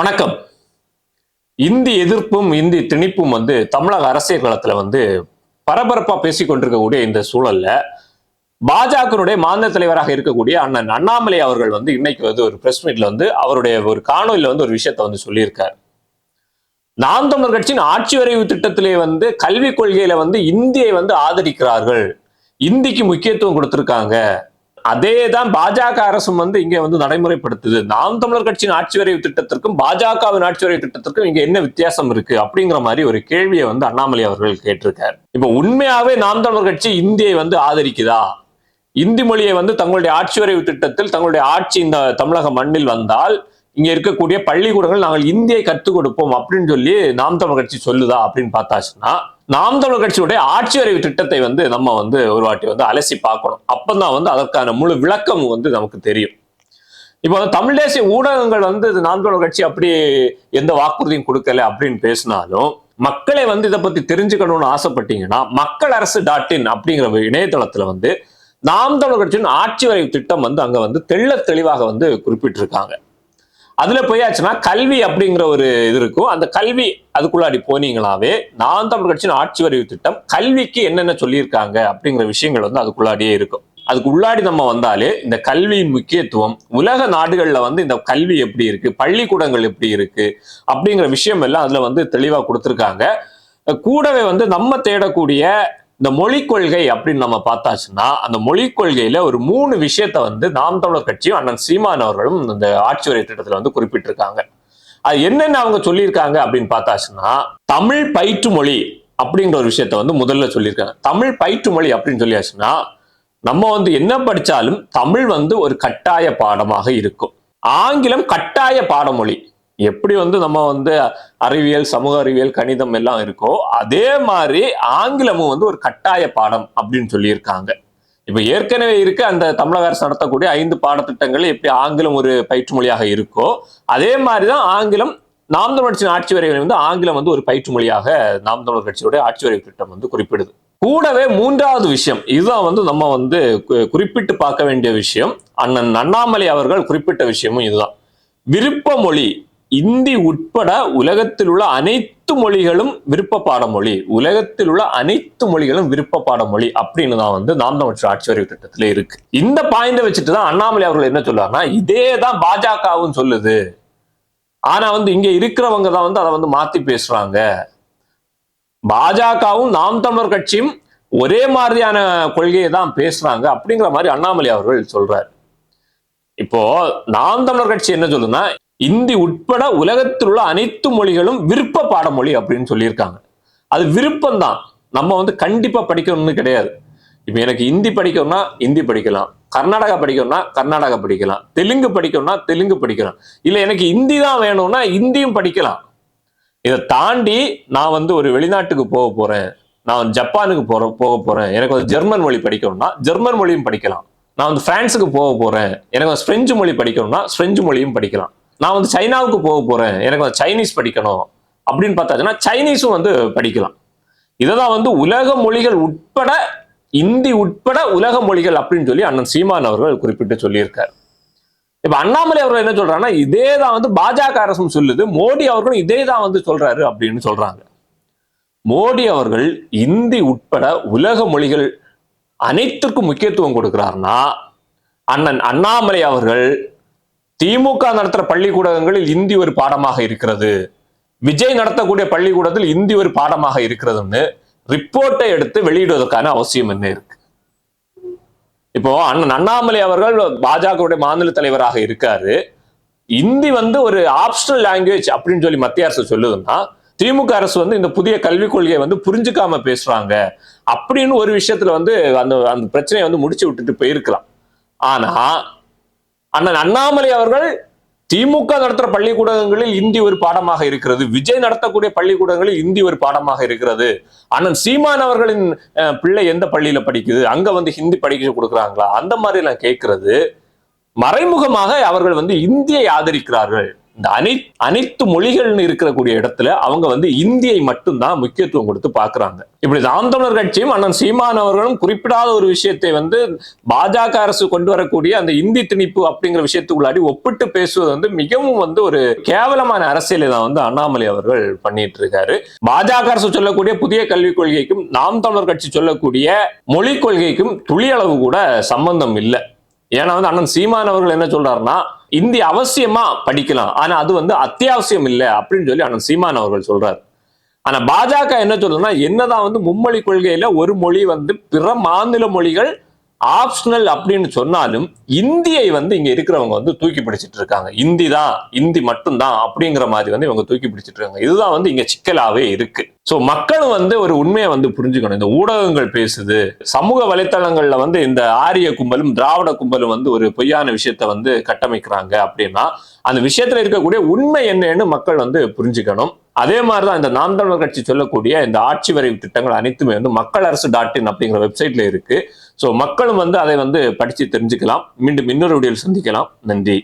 வணக்கம். இந்தி எதிர்ப்பும் இந்தி திணிப்பும் வந்து தமிழக அரசியல் களத்துல வந்து பரபரப்பா பேசிக்கொண்டிருக்கக்கூடிய இந்த சூழல்ல பாஜகனுடைய மாநில தலைவராக இருக்கக்கூடிய அண்ணன் அண்ணாமலை அவர்கள் வந்து இன்னைக்கு வந்து ஒரு பிரஸ் மீட்ல வந்து அவருடைய ஒரு காணொலியில வந்து ஒரு விஷயத்த வந்து சொல்லியிருக்காரு. நாம் தமிழர் கட்சியின் ஆட்சி வரைவு திட்டத்திலே வந்து கல்விக் கொள்கையில வந்து இந்தியை வந்து ஆதரிக்கிறார்கள். இந்திக்கு முக்கியத்துவம் கொடுத்திருக்காங்க. அதே தான் பாஜக அரசும் வந்து இங்க வந்து நடைமுறைப்படுத்துது. நாம் தமிழர் கட்சியின் ஆட்சி வரைவு திட்டத்திற்கும் பாஜகவின் ஆட்சி வரைவு திட்டத்திற்கும் இங்க என்ன வித்தியாசம் இருக்கு அப்படிங்கிற மாதிரி ஒரு கேள்வியை வந்து அண்ணாமலை அவர்கள் கேட்டிருக்காரு. இப்ப உண்மையாவே நாம் தமிழர் கட்சி இந்தியை வந்து ஆதரிக்குதா? இந்தி மொழியை வந்து தங்களுடைய ஆட்சி வரைவு திட்டத்தில் தங்களுடைய ஆட்சி இந்த தமிழக மண்ணில் வந்தால் இங்க இருக்கக்கூடிய பள்ளிக்கூடங்கள் நாங்கள் இந்தியை கற்றுக் கொடுப்போம் அப்படின்னு சொல்லி நாம் தமிழர் கட்சி சொல்லுதா அப்படின்னு பார்த்தாச்சுன்னா நாம் தமிழர் கட்சியுடைய ஆட்சி அறிவு திட்டத்தை வந்து நம்ம வந்து ஒரு வாட்டி வந்து அலசி பார்க்கணும். அப்பதான் வந்து அதற்கான முழு விளக்கம் வந்து நமக்கு தெரியும். இப்போ வந்து தமிழ் தேசிய ஊடகங்கள் வந்து இது நாம் தமிழர் கட்சி அப்படி எந்த வாக்குறுதியும் கொடுக்கல அப்படின்னு பேசினாலும் மக்களை வந்து இதை பத்தி தெரிஞ்சுக்கணும்னு ஆசைப்பட்டீங்கன்னா மக்கள் அரசு டாட் இன் அப்படிங்கிற இணையதளத்துல வந்து நாம் தமிழர் கட்சியின் ஆட்சி வரைவு திட்டம் வந்து அங்க வந்து தெள்ள தெளிவாக வந்து குறிப்பிட்டிருக்காங்க. அதுல போயாச்சுன்னா கல்வி அப்படிங்கிற ஒரு இது இருக்கும். அந்த கல்வி அதுக்குள்ளாடி போனீங்களாவே நான் தமிழ் கட்சியின் ஆட்சி வரைவு திட்டம் கல்விக்கு என்னென்ன சொல்லியிருக்காங்க அப்படிங்கிற விஷயங்கள் வந்து அதுக்குள்ளாடியே இருக்கும். அதுக்கு உள்ளாடி நம்ம வந்தாலே இந்த கல்வியின் முக்கியத்துவம் உலக நாடுகள்ல வந்து இந்த கல்வி எப்படி இருக்கு பள்ளிக்கூடங்கள் எப்படி இருக்கு அப்படிங்கிற விஷயம் எல்லாம் அதுல வந்து தெளிவா கொடுத்துருக்காங்க. கூடவே வந்து நம்ம தேடக்கூடிய இந்த மொழிக் கொள்கை அப்படின்னு நம்ம பார்த்தாச்சுன்னா அந்த மொழிக் கொள்கையில ஒரு மூணு விஷயத்த வந்து நாம் தமிழர் கட்சியும் அண்ணன் சீமான் அவர்களும் இந்த ஆட்சி உரை திட்டத்துல வந்து குறிப்பிட்டிருக்காங்க. அது என்னென்ன அவங்க சொல்லியிருக்காங்க அப்படின்னு பார்த்தாச்சுன்னா தமிழ் பயிற்று மொழி அப்படிங்கிற ஒரு விஷயத்த வந்து முதல்ல சொல்லியிருக்காங்க. தமிழ் பயிற்று மொழி அப்படின்னு சொல்லியாச்சுன்னா நம்ம வந்து என்ன படிச்சாலும் தமிழ் வந்து ஒரு கட்டாய பாடமாக இருக்கும். ஆங்கிலம் கட்டாய பாடமொழி. எப்படி வந்து நம்ம வந்து அறிவியல் சமூக அறிவியல் கணிதம் எல்லாம் இருக்கோ அதே மாதிரி ஆங்கிலமும் வந்து ஒரு கட்டாய பாடம் அப்படின்னு சொல்லியிருக்காங்க. இப்போ ஏற்கனவே இருக்க அந்த தமிழக அரசு நடத்தக்கூடிய ஐந்து பாடத்திட்டங்கள் எப்படி ஆங்கிலம் ஒரு பயிற்று மொழியாக இருக்கோ அதே மாதிரி தான் ஆங்கிலம் நாம் தமிழர் கட்சியின் ஆட்சி வரைவில் வந்து ஆங்கிலம் வந்து ஒரு பயிற்று மொழியாக நாம் தமிழர் கட்சியுடைய ஆட்சி வரைவு திட்டம் வந்து குறிப்பிடுது. கூடவே மூன்றாவது விஷயம் இதுதான் வந்து நம்ம வந்து கு- குறிப்பிட்டு பார்க்க வேண்டிய விஷயம் அண்ணன் அண்ணாமலை அவர்கள் குறிப்பிட்ட விஷயமும் இதுதான். விருப்ப மொழி இந்தி உட்பட உலகத்தில் உள்ள அனைத்து மொழிகளும் விருப்ப பாடமொழி. உலகத்தில் உள்ள அனைத்து மொழிகளும் விருப்ப பாடமொழி அப்படின்னு தான் வந்து நாம் தமிழ் ஆட்சி வரைவு திட்டத்துல இருக்கு. இந்த பாயிண்ட வச்சுட்டு தான் அண்ணாமலை அவர்கள் என்ன சொல்றாருன்னா இதே தான் பாஜகவும் சொல்லுது. ஆனா வந்து இங்க இருக்கிறவங்க தான் வந்து அதை வந்து மாத்தி பேசுறாங்க. பாஜகவும் நாம் தமிழர் கட்சியும் ஒரே மாதிரியான கொள்கையை தான் பேசுறாங்க அப்படிங்கிற மாதிரி அண்ணாமலை அவர்கள் சொல்றாரு. இப்போ நாம் தமிழர் கட்சி என்ன சொல்லுன்னா இந்தி உட்பட உலகத்தில் உள்ள அனைத்து மொழிகளும் விருப்ப பாடமொழி அப்படின்னு சொல்லியிருக்காங்க. அது விருப்பம்தான். நம்ம வந்து கண்டிப்பாக படிக்கணும்னு கிடையாது. இப்போ எனக்கு ஹிந்தி படிக்கணும்னா ஹிந்தி படிக்கலாம். கர்நாடகா படிக்கணும்னா கர்நாடகா படிக்கலாம். தெலுங்கு படிக்கணும்னா தெலுங்கு படிக்கலாம். இல்லை எனக்கு ஹிந்தி தான் வேணும்னா ஹிந்தியும் படிக்கலாம். இதை தாண்டி நான் வந்து ஒரு வெளிநாட்டுக்கு போக போகிறேன் நான் ஜப்பானுக்கு போற போக போகிறேன் எனக்கு வந்து ஜெர்மன் மொழி படிக்கணும்னா ஜெர்மன் மொழியும் படிக்கலாம். நான் வந்து பிரான்ஸுக்கு போக போகிறேன் எனக்கு வந்து ஃப்ரெஞ்சு மொழி படிக்கணும்னா ஃப்ரெஞ்சு மொழியும் படிக்கலாம். நான் வந்து சைனாவுக்கு போக போறேன். எனக்கு வந்து சைனீஸ் படிக்கணும். அப்படின்னு பார்த்தாச்சுன்னா சைனீஸும் வந்து படிக்கலாம். இதை தான் வந்து உலக மொழிகள் உட்பட இந்தி உட்பட உலக மொழிகள் அப்படின்னு சொல்லி அண்ணன் சீமான் அவர்கள் குறிப்பிட்டு சொல்லியிருக்காரு. இப்ப அண்ணாமலை அவர்கள் என்ன சொல்றாங்கன்னா இதே தான் வந்து பாஜக அரசும் சொல்லுது மோடி அவர்களும் இதே தான் வந்து சொல்றாரு அப்படின்னு சொல்றாங்க. மோடி அவர்கள் இந்தி உட்பட உலக மொழிகள் அனைத்திற்கும் முக்கியத்துவம் கொடுக்கிறார்னா அண்ணன் அண்ணாமலை அவர்கள் திமுக நடத்துற பள்ளிக்கூடங்களில் இந்தி ஒரு பாடமாக இருக்கிறது. விஜய் நடத்தக்கூடிய பள்ளிக்கூடத்தில் இந்தி ஒரு பாடமாக இருக்கிறதுன்னு ரிப்போர்ட்டை எடுத்து வெளியிடுவதற்கான அவசியம் என்ன இருக்கு? இப்போ அண்ணன் அண்ணாமலை அவர்கள் பாஜகவுடைய மாநில தலைவராக இருக்காரு. இந்தி வந்து ஒரு ஆப்ஷனல் லாங்குவேஜ் அப்படின்னு சொல்லி மத்திய அரசு சொல்லுதுன்னா திமுக அரசு வந்து இந்த புதிய கல்விக் கொள்கையை வந்து புரிஞ்சுக்காம பேசுறாங்க. அப்படின்னு ஒரு விஷயத்துல வந்து அந்த அந்த பிரச்சனையை வந்து முடிச்சு விட்டுட்டு போயிருக்கலாம். ஆனா அண்ணன் அண்ணாமலை அவர்கள் திமுக நடத்துற பள்ளிக்கூடங்களில் இந்தி ஒரு பாடமாக இருக்கிறது. விஜய் நடத்தக்கூடிய பள்ளிக்கூடங்களில் இந்தி ஒரு பாடமாக இருக்கிறது. அண்ணன் சீமான் அவர்களின் பிள்ளை எந்த பள்ளியில படிக்குது? அங்க வந்து ஹிந்தி படிக்க கொடுக்குறாங்களா? அந்த மாதிரி எல்லாம் கேட்கறது. மறைமுகமாக அவர்கள் வந்து இந்தியை ஆதரிக்கிறார்கள். இந்த அனை அனைத்து மொழிகள்னு இருக்கக்கூடிய இடத்துல அவங்க வந்து இந்தியை மட்டும்தான் முக்கியத்துவம் கொடுத்து பாக்குறாங்க இப்படி நாம் தமிழர் கட்சியும் அண்ணன் சீமான் அவர்களும் குறிப்பிடாத ஒரு விஷயத்தை வந்து பாஜக அரசு கொண்டு வரக்கூடிய அந்த இந்தி திணிப்பு அப்படிங்கிற விஷயத்துக்குள்ளாடி ஒப்பிட்டு பேசுவது வந்து மிகவும் வந்து ஒரு கேவலமான அரசியலை தான் வந்து அண்ணாமலை அவர்கள் பண்ணிட்டு இருக்காரு பாஜக அரசு சொல்லக்கூடிய புதிய கல்விக் கொள்கைக்கும் நாம் தமிழர் கட்சி சொல்லக்கூடிய மொழி கொள்கைக்கும் துளி அளவு கூட சம்பந்தம் இல்லை. ஏன்னா வந்து அண்ணன் சீமான் அவர்கள் என்ன சொல்றாருன்னா இந்தி அவசியமா படிக்கலாம். ஆனா அது வந்து அத்தியாவசியம் இல்லை அப்படின்னு சொல்லி அண்ணன் சீமான் அவர்கள் சொல்றாரு. ஆனா பாஜக என்ன சொல்லுதுன்னா என்னதான் வந்து மும்மொழி கொள்கையில ஒரு மொழி வந்து பிற மாநில மொழிகள் ஆப்ஷனல் அப்படின்னு சொன்னாலும் இந்தியை வந்து இங்க இருக்கிறவங்க வந்து தூக்கி பிடிச்சிட்டு இருக்காங்க. இந்தி தான் இந்தி மட்டும்தான் அப்படிங்கிற மாதிரி வந்து இவங்க தூக்கி பிடிச்சிட்டு இருக்காங்க. இதுதான் வந்து இங்க சிக்கலாவே இருக்கு. ஸோ மக்களும் வந்து ஒரு உண்மையை வந்து புரிஞ்சுக்கணும். இந்த ஊடகங்கள் பேசுது சமூக வலைத்தளங்கள்ல வந்து இந்த ஆரிய கும்பலும் திராவிட கும்பலும் வந்து ஒரு பொய்யான விஷயத்த வந்து கட்டமைக்கிறாங்க அப்படின்னா அந்த விஷயத்துல இருக்கக்கூடிய உண்மை என்னன்னு மக்கள் வந்து புரிஞ்சுக்கணும். அதே மாதிரிதான் இந்த நாம் தமிழர் கட்சி சொல்லக்கூடிய இந்த ஆட்சி வரைவு திட்டங்கள் அனைத்துமே வந்து மக்கள் அரசு டாட் இன் அப்படிங்கிற வெப்சைட்ல இருக்கு. ஸோ மக்களும் வந்து அதை வந்து படித்து தெரிஞ்சுக்கலாம். மீண்டும் இன்னொரு வீடியோவில் சந்திக்கலாம். நன்றி.